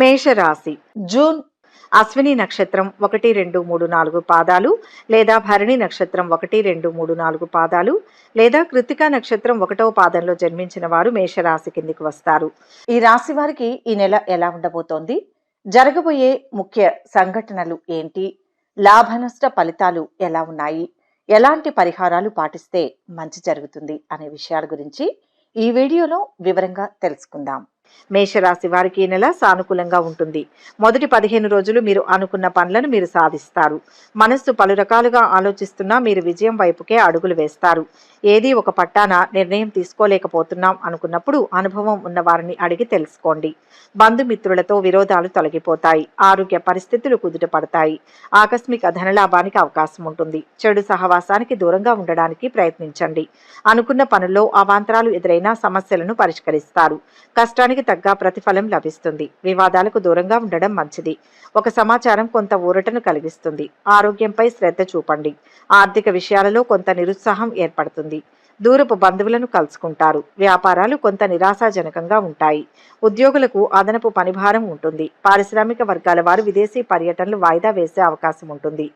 మేషరాశి. జూన్ అశ్విని నక్షత్రం ఒకటి రెండు మూడు నాలుగు పాదాలు లేదా భరణి నక్షత్రం ఒకటి రెండు మూడు నాలుగు పాదాలు లేదా కృతికా నక్షత్రం ఒకటవ పాదంలో జన్మించిన వారు మేషరాశి కిందికి వస్తారు. ఈ రాశి వారికి ఈ నెల ఎలా ఉండబోతోంది? జరగబోయే ముఖ్య సంఘటనలు ఏంటి? లాభనష్ట ఫలితాలు ఎలా ఉన్నాయి? ఎలాంటి పరిహారాలు పాటిస్తే మంచి జరుగుతుంది అనే విషయాల గురించి ఈ వీడియోలో వివరంగా తెలుసుకుందాం. మేషరాశి వారికి ఈ నెల సానుకూలంగా ఉంటుంది. మొదటి పదిహేను రోజులు మీరు అనుకున్న పనులను మీరు సాధిస్తారు. మనస్సు పలు రకాలుగా ఆలోచిస్తున్నా మీరు విజయం వైపుకే అడుగులు వేస్తారు. ఏది ఒక పట్టాన నిర్ణయం తీసుకోలేకపోతున్నాం అనుకున్నప్పుడు అనుభవం ఉన్న వారిని అడిగి తెలుసుకోండి. బంధుమిత్రులతో విరోధాలు తొలగిపోతాయి. ఆరోగ్య పరిస్థితులు కుదుట పడతాయి. ఆకస్మిక ధనలాభానికి అవకాశం ఉంటుంది. చెడు సహవాసానికి దూరంగా ఉండడానికి ప్రయత్నించండి. అనుకున్న పనుల్లో అవాంతరాలు ఎదురైన సమస్యలను పరిష్కరిస్తారు. కష్టాన్ని కష్టానికి తగ్గ ప్రతిఫలం లభిస్తుంది. వివాదాలకు దూరంగా ఉండడం మంచిది. ఒక సమాచారం కొంత ఊరటను కలిగిస్తుంది. ఆరోగ్యంపై శ్రద్ధ చూపండి. ఆర్థిక విషయాలలో కొంత నిరుత్సాహం ఏర్పడుతుంది. దూరపు బంధువులను కలుసుకుంటారు. వ్యాపారాలు కొంత నిరాశాజనకంగా ఉంటాయి. ఉద్యోగులకు అదనపు పనిభారం ఉంటుంది. పారిశ్రామిక వర్గాల వారు విదేశీ పర్యటనలు వాయిదా వేసే అవకాశం ఉంటుంది.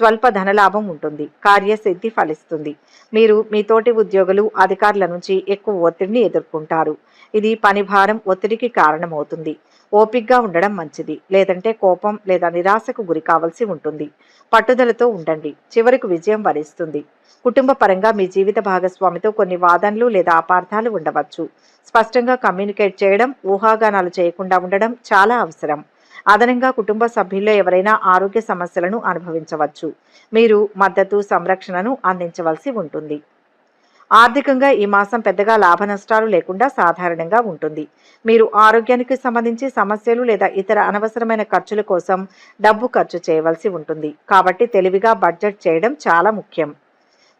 స్వల్ప ధనలాభం ఉంటుంది. కార్యసిద్ధి ఫలిస్తుంది. మీరు మీ తోటి ఉద్యోగులు అధికారుల నుంచి ఎక్కువ ఒత్తిడిని ఎదుర్కొంటారు. ఇది పనిభారం ఒత్తిడికి కారణమవుతుంది. ఓపిగ్గా ఉండడం మంచిది. లేదంటే కోపం లేదా నిరాశకు గురి కావాల్సి ఉంటుంది. పట్టుదలతో ఉండండి. చివరికి విజయం వరిస్తుంది. కుటుంబ పరంగా మీ జీవిత భాగస్వామితో కొన్ని వాదనలు లేదా అపార్థాలు ఉండవచ్చు. స్పష్టంగా కమ్యూనికేట్ చేయడం ఊహాగానాలు చేయకుండా ఉండడం చాలా అవసరం. అదనంగా కుటుంబ సభ్యుల్లో ఎవరైనా ఆరోగ్య సమస్యలను అనుభవించవచ్చు. మీరు మద్దతు సంరక్షణను అందించవలసి ఉంటుంది. ఆర్థికంగా ఈ మాసం పెద్దగా లాభ నష్టాలు లేకుండా సాధారణంగా ఉంటుంది. మీరు ఆరోగ్యానికి సంబంధించి సమస్యలు లేదా ఇతర అనవసరమైన ఖర్చుల కోసం డబ్బు ఖర్చు చేయవలసి ఉంటుంది. కాబట్టి తెలివిగా బడ్జెట్ చేయడం చాలా ముఖ్యం.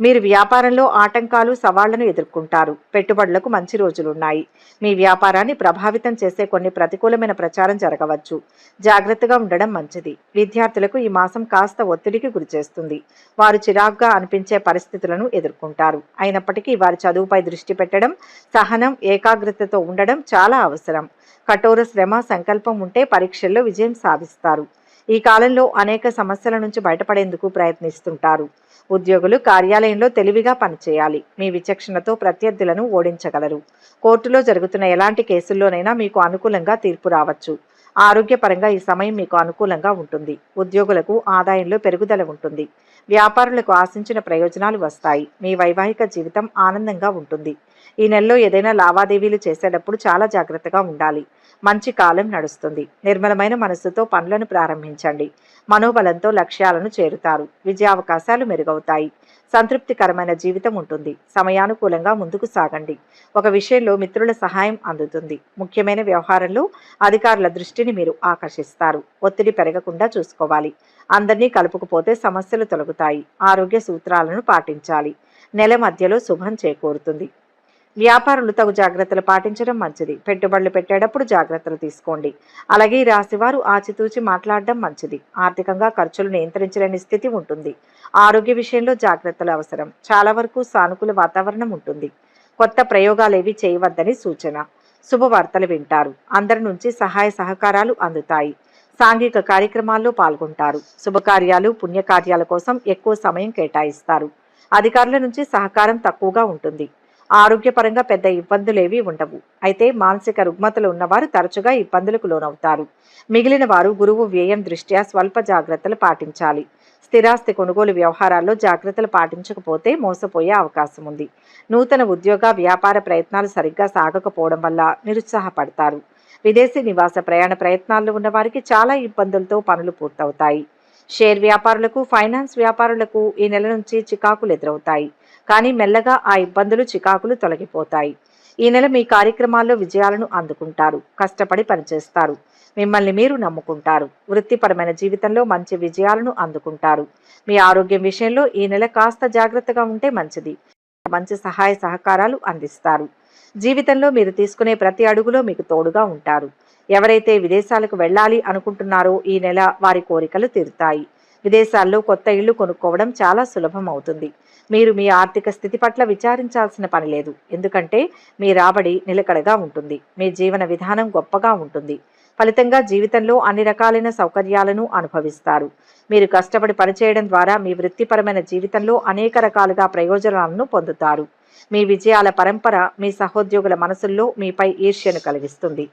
మీరు వ్యాపారంలో ఆటంకాలు సవాళ్ళను ఎదుర్కొంటారు. పెట్టుబడులకు మంచి రోజులున్నాయి. మీ వ్యాపారాన్ని ప్రభావితం చేసే కొన్ని ప్రతికూలమైన ప్రచారం జరగవచ్చు. జాగ్రత్తగా ఉండడం మంచిది. విద్యార్థులకు ఈ మాసం కాస్త ఒత్తిడికి గురిచేస్తుంది వారు చిరాగ్గా అనిపించే పరిస్థితులను ఎదుర్కొంటారు. అయినప్పటికీ వారి చదువుపై దృష్టి పెట్టడం సహనం ఏకాగ్రతతో ఉండడం చాలా అవసరం. కఠోర శ్రమ సంకల్పం ఉంటే పరీక్షల్లో విజయం సాధిస్తారు. ఈ కాలంలో అనేక సమస్యల నుంచి బయటపడేందుకు ప్రయత్నిస్తుంటారు. ఉద్యోగులు కార్యాలయంలో తెలివిగా పనిచేయాలి. మీ విచక్షణతో ప్రత్యర్థులను ఓడించగలరు. కోర్టులో జరుగుతున్న ఎలాంటి కేసుల్లోనైనా మీకు అనుకూలంగా తీర్పు రావచ్చు. ఆరోగ్యపరంగా ఈ సమయం మీకు అనుకూలంగా ఉంటుంది. ఉద్యోగులకు ఆదాయంలో పెరుగుదల ఉంటుంది. వ్యాపారులకు ఆశించిన ప్రయోజనాలు వస్తాయి. మీ వైవాహిక జీవితం ఆనందంగా ఉంటుంది. ఈ నెలలో ఏదైనా లావాదేవీలు చేసేటప్పుడు చాలా జాగ్రత్తగా ఉండాలి. మంచి కాలం నడుస్తుంది. నిర్మలమైన మనస్సుతో పనులను ప్రారంభించండి. మనోబలంతో లక్ష్యాలను చేరుతారు. విజయావకాశాలు మెరుగవుతాయి. సంతృప్తికరమైన జీవితం ఉంటుంది. సమయానుకూలంగా ముందుకు సాగండి. ఒక విషయంలో మిత్రుల సహాయం అందుతుంది. ముఖ్యమైన వ్యవహారంలో అధికారుల దృష్టిని మీరు ఆకర్షిస్తారు. ఒత్తిడి పెరగకుండా చూసుకోవాలి. అందరినీ కలుపుకుపోతే సమస్యలు తొలగుతాయి. ఆరోగ్య సూత్రాలను పాటించాలి. నెల మధ్యలో శుభం చేకూరుతుంది. వ్యాపారులు తగు జాగ్రత్తలు పాటించడం మంచిది. పెట్టుబడులు పెట్టేటప్పుడు జాగ్రత్తలు తీసుకోండి. అలాగే ఈ రాశివారు ఆచితూచి మాట్లాడడం మంచిది. ఆర్థికంగా ఖర్చులు నియంత్రించలేని స్థితి ఉంటుంది. ఆరోగ్య విషయంలో జాగ్రత్తలు అవసరం. చాలా వరకు సానుకూల వాతావరణం ఉంటుంది. కొత్త ప్రయోగాలేవి చేయవద్దని సూచన. శుభవార్తలు వింటారు. అందరి నుంచి సహాయ సహకారాలు అందుతాయి. సాంఘిక కార్యక్రమాల్లో పాల్గొంటారు. శుభకార్యాలు పుణ్యకార్యాల కోసం ఎక్కువ సమయం కేటాయిస్తారు. అధికారుల నుంచి సహకారం తక్కువగా ఉంటుంది. ఆరోగ్యపరంగా పెద్ద ఇబ్బందులేవి ఉండవు. అయితే మానసిక రుగ్మతలు ఉన్నవారు తరచుగా ఇబ్బందులకు లోనవుతారు. మిగిలిన వారు గురువు వ్యయం దృష్ట్యా స్వల్ప జాగ్రత్తలు పాటించాలి. స్థిరాస్తి కొనుగోలు వ్యవహారాల్లో జాగ్రత్తలు పాటించకపోతే మోసపోయే అవకాశం ఉంది. నూతన ఉద్యోగ వ్యాపార ప్రయత్నాలు సరిగ్గా సాగకపోవడం వల్ల నిరుత్సాహపడతారు. విదేశీ నివాస ప్రయాణ ప్రయత్నాల్లో ఉన్న వారికి చాలా ఇబ్బందులతో పనులు పూర్తవుతాయి. షేర్ వ్యాపారులకు ఫైనాన్స్ వ్యాపారులకు ఈ నెల నుంచి చికాకులు ఎదురవుతాయి. కానీ మెల్లగా ఆ ఇబ్బందులు చికాకులు తొలగిపోతాయి. ఈ నెల మీ కార్యక్రమాల్లో విజయాలను అందుకుంటారు. కష్టపడి పనిచేస్తారు. మిమ్మల్ని మీరు నమ్ముకుంటారు. వృత్తిపరమైన జీవితంలో మంచి విజయాలను అందుకుంటారు. మీ ఆరోగ్యం విషయంలో ఈ నెల కాస్త జాగ్రత్తగా ఉంటే మంచిది. మంచి సహాయ సహకారాలు అందిస్తారు. జీవితంలో మీరు తీసుకునే ప్రతి అడుగులో మీకు తోడుగా ఉంటారు. ఎవరైతే విదేశాలకు వెళ్ళాలి అనుకుంటున్నారో ఈ నెల వారి కోరికలు తీరుతాయి. విదేశాల్లో కొత్త ఇల్లు కొనుక్కోవడం చాలా సులభం అవుతుంది. మీరు మీ ఆర్థిక స్థితి పట్ల విచారించాల్సిన పని లేదు. ఎందుకంటే మీ రాబడి నిలకడగా ఉంటుంది. మీ జీవన విధానం గొప్పగా ఉంటుంది. ఫలితంగా జీవితంలో అన్ని రకాలైన సౌకర్యాలను అనుభవిస్తారు. మీరు కష్టపడి పనిచేయడం ద్వారా మీ వృత్తిపరమైన జీవితంలో అనేక రకాలుగా ప్రయోజనాలను పొందుతారు. మీ విజయాల పరంపర మీ సహోద్యోగుల మనసుల్లో మీపై ఈర్ష్యను కలిగిస్తుంది.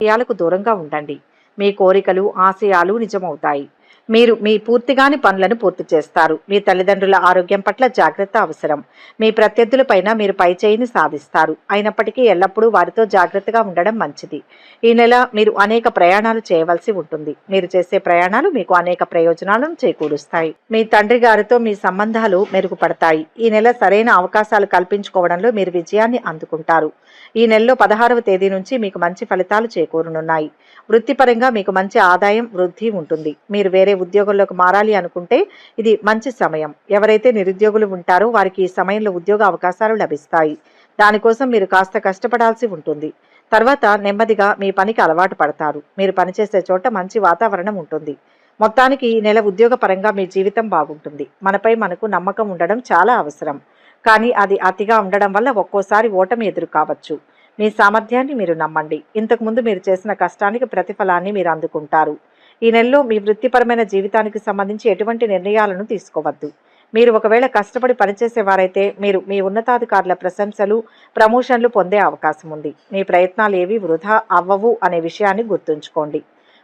విజయాలకు దూరంగా ఉండండి. మీ కోరికలు ఆశయాలు నిజమవుతాయి. మీరు మీ పూర్తిగాని పనులను పూర్తి చేస్తారు. మీ తల్లిదండ్రుల ఆరోగ్యం పట్ల జాగ్రత్త అవసరం. మీ ప్రత్యర్థులపైన మీరు పై చేయిని సాధిస్తారు. అయినప్పటికీ ఎల్లప్పుడూ వారితో జాగ్రత్తగా ఉండడం మంచిది. ఈ నెల మీరు అనేక ప్రయాణాలు చేయవలసి ఉంటుంది. మీరు చేసే ప్రయాణాలు మీకు అనేక ప్రయోజనాలను చేకూరుస్తాయి. మీ తండ్రి గారితో మీ సంబంధాలు మెరుగుపడతాయి. ఈ నెల సరైన అవకాశాలు కల్పించుకోవడంలో మీరు విజయాన్ని అందుకుంటారు. ఈ నెలలో పదహారవ తేదీ నుంచి మీకు మంచి ఫలితాలు చేకూరనున్నాయి. వృత్తిపరంగా మీకు మంచి ఆదాయం వృద్ధి ఉంటుంది. మీరు వేరే ఉద్యోగంలోకి మారాలి అనుకుంటే ఇది మంచి సమయం. ఎవరైతే నిరుద్యోగులు ఉంటారో వారికి ఈ సమయంలో ఉద్యోగ అవకాశాలు లభిస్తాయి. దానికోసం మీరు కాస్త కష్టపడాల్సి ఉంటుంది. తర్వాత నెమ్మదిగా మీ పనికి అలవాటు పడతారు. మీరు పనిచేసే చోట మంచి వాతావరణం ఉంటుంది. మొత్తానికి ఈ నెల ఉద్యోగపరంగా మీ జీవితం బాగుంటుంది. మనపై మనకు నమ్మకం ఉండడం చాలా అవసరం. కానీ అది అతిగా ఉండడం వల్ల ఒక్కోసారి ఓటమి ఎదురు కావచ్చు. మీ సామర్థ్యాన్ని మీరు నమ్మండి. ఇంతకుముందు మీరు చేసిన కష్టానికి ప్రతిఫలాన్ని మీరు అందుకుంటారు. ఈ నెలలో మీ వృత్తిపరమైన జీవితానికి సంబంధించి ఎటువంటి నిర్ణయాలను తీసుకోవద్దు. మీరు ఒకవేళ కష్టపడి పనిచేసేవారైతే మీరు మీ ఉన్నతాధికారుల ప్రశంసలు ప్రమోషన్లు పొందే అవకాశం ఉంది. మీ ప్రయత్నాలు ఏవి వృధా అవ్వవు అనే విషయాన్ని గుర్తుంచుకోండి.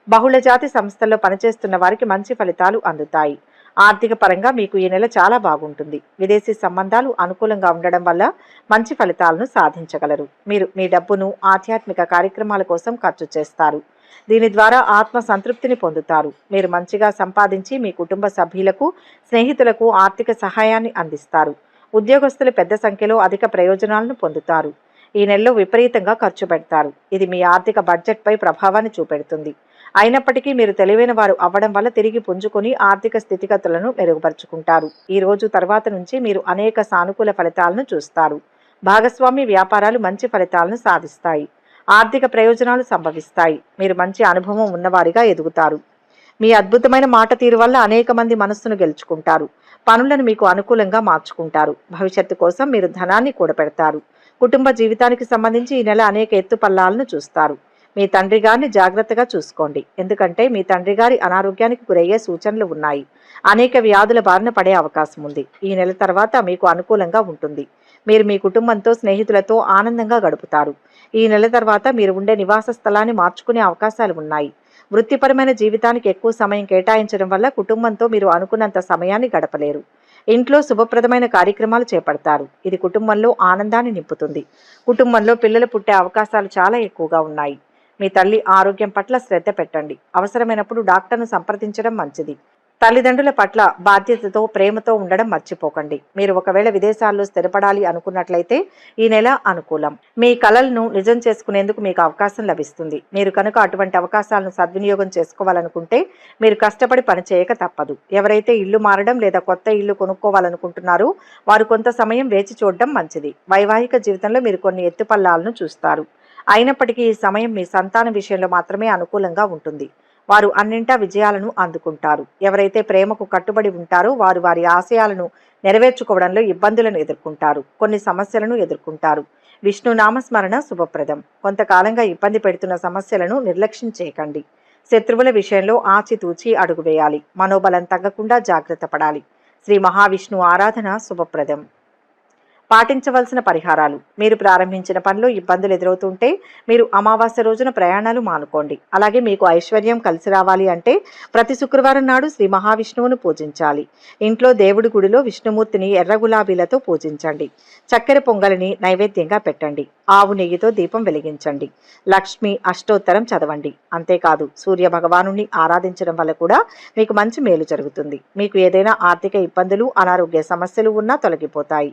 బహుళ జాతి సంస్థల్లో పనిచేస్తున్న వారికి మంచి ఫలితాలు అందుతాయి. ఆర్థిక పరంగా మీకు ఈ నెల చాలా బాగుంటుంది. విదేశీ సంబంధాలు అనుకూలంగా ఉండడం వల్ల మంచి ఫలితాలను సాధించగలరు. మీరు మీ డబ్బును ఆధ్యాత్మిక కార్యక్రమాల కోసం ఖర్చు చేస్తారు. దీని ద్వారా ఆత్మ సంతృప్తిని పొందుతారు. మీరు మంచిగా సంపాదించి మీ కుటుంబ సభ్యులకు స్నేహితులకు ఆర్థిక సహాయాన్ని అందిస్తారు. ఉద్యోగస్తులు పెద్ద సంఖ్యలో అధిక ప్రయోజనాలను పొందుతారు. ఈ నెలలో విపరీతంగా ఖర్చు పెడతారు. ఇది మీ ఆర్థిక బడ్జెట్పై ప్రభావాన్ని చూపెడుతుంది. అయినప్పటికీ మీరు తెలివైన వారు అవ్వడం వల్ల తిరిగి పుంజుకొని ఆర్థిక స్థితిగతులను మెరుగుపరుచుకుంటారు. ఈ రోజు తర్వాత నుంచి మీరు అనేక సానుకూల ఫలితాలను చూస్తారు. భాగస్వామి వ్యాపారాలు మంచి ఫలితాలను సాధిస్తాయి. ఆర్థిక ప్రయోజనాలు సంభవిస్తాయి. మీరు మంచి అనుభవం ఉన్నవారిగా ఎదుగుతారు. మీ అద్భుతమైన మాట తీరు వల్ల అనేక మంది మనస్సును గెలుచుకుంటారు. పనులను మీకు అనుకూలంగా మార్చుకుంటారు. భవిష్యత్తు కోసం మీరు ధనాన్ని కూడపెడతారు కుటుంబ జీవితానికి సంబంధించి ఈ నెల అనేక ఎత్తుపల్లాలను చూస్తారు. మీ తండ్రి గారిని జాగ్రత్తగా చూసుకోండి. ఎందుకంటే మీ తండ్రి గారి అనారోగ్యానికి గురయ్యే సూచనలు ఉన్నాయి. అనేక వ్యాధుల బారిన పడే అవకాశం ఉంది. ఈ నెల తర్వాత మీకు అనుకూలంగా ఉంటుంది. మీరు మీ కుటుంబంతో స్నేహితులతో ఆనందంగా గడుపుతారు. ఈ నెల తర్వాత మీరు ఉండే నివాస స్థలాన్ని మార్చుకునే అవకాశాలు ఉన్నాయి. వృత్తిపరమైన జీవితానికి ఎక్కువ సమయం కేటాయించడం వల్ల కుటుంబంతో మీరు అనుకున్నంత సమయాన్ని గడపలేరు. ఇంట్లో శుభప్రదమైన కార్యక్రమాలు చేపడతారు. ఇది కుటుంబంలో ఆనందాన్ని నింపుతుంది. కుటుంబంలో పిల్లలు పుట్టే అవకాశాలు చాలా ఎక్కువగా ఉన్నాయి. మీ తల్లి ఆరోగ్యం పట్ల శ్రద్ధ పెట్టండి. అవసరమైనప్పుడు డాక్టర్ను సంప్రదించడం మంచిది. తల్లిదండ్రుల పట్ల బాధ్యతతో ప్రేమతో ఉండడం మర్చిపోకండి. మీరు ఒకవేళ విదేశాల్లో స్థిరపడాలి అనుకున్నట్లయితే ఈ నెల అనుకూలం. మీ కలలను నిజం చేసుకునేందుకు మీకు అవకాశం లభిస్తుంది. మీరు కనుక అటువంటి అవకాశాలను సద్వినియోగం చేసుకోవాలనుకుంటే మీరు కష్టపడి పనిచేయక తప్పదు. ఎవరైతే ఇల్లు మారడం లేదా కొత్త ఇల్లు కొనుక్కోవాలనుకుంటున్నారో వారు కొంత సమయం వేచి చూడడం మంచిది. వైవాహిక జీవితంలో మీరు కొన్ని ఎత్తుపల్లాలను చూస్తారు. అయినప్పటికీ ఈ సమయం మీ సంతాన విషయంలో మాత్రమే అనుకూలంగా ఉంటుంది. వారు అన్నింటా విజయాలను అందుకుంటారు. ఎవరైతే ప్రేమకు కట్టుబడి ఉంటారో వారు వారి ఆశయాలను నెరవేర్చుకోవడంలో ఇబ్బందులను ఎదుర్కొంటారు. కొన్ని సమస్యలను ఎదుర్కొంటారు. విష్ణు నామస్మరణ శుభప్రదం. కొంతకాలంగా ఇబ్బంది పెడుతున్న సమస్యలను నిర్లక్ష్యం చేయకండి. శత్రువుల విషయంలో ఆచితూచి అడుగు వేయాలి. మనోబలం తగ్గకుండా జాగ్రత్త పడాలి. శ్రీ మహావిష్ణు ఆరాధన శుభప్రదం. పాటించవలసిన పరిహారాలు. మీరు ప్రారంభించిన పనిలో ఇబ్బందులు ఎదురవుతుంటే మీరు అమావాస్య రోజున ప్రయాణాలు మానుకోండి. అలాగే మీకు ఐశ్వర్యం కలిసి రావాలి అంటే ప్రతి శుక్రవారం నాడు శ్రీ మహావిష్ణువును పూజించాలి. ఇంట్లో దేవుడి గుడిలో విష్ణుమూర్తిని ఎర్ర గులాబీలతో పూజించండి. చక్కెర పొంగలిని నైవేద్యంగా పెట్టండి. ఆవు నెయ్యితో దీపం వెలిగించండి. లక్ష్మి అష్టోత్తరం చదవండి. అంతేకాదు సూర్య భగవాను ఆరాధించడం వల్ల కూడా మీకు మంచి మేలు జరుగుతుంది. మీకు ఏదైనా ఆర్థిక ఇబ్బందులు అనారోగ్య సమస్యలు ఉన్నా తొలగిపోతాయి.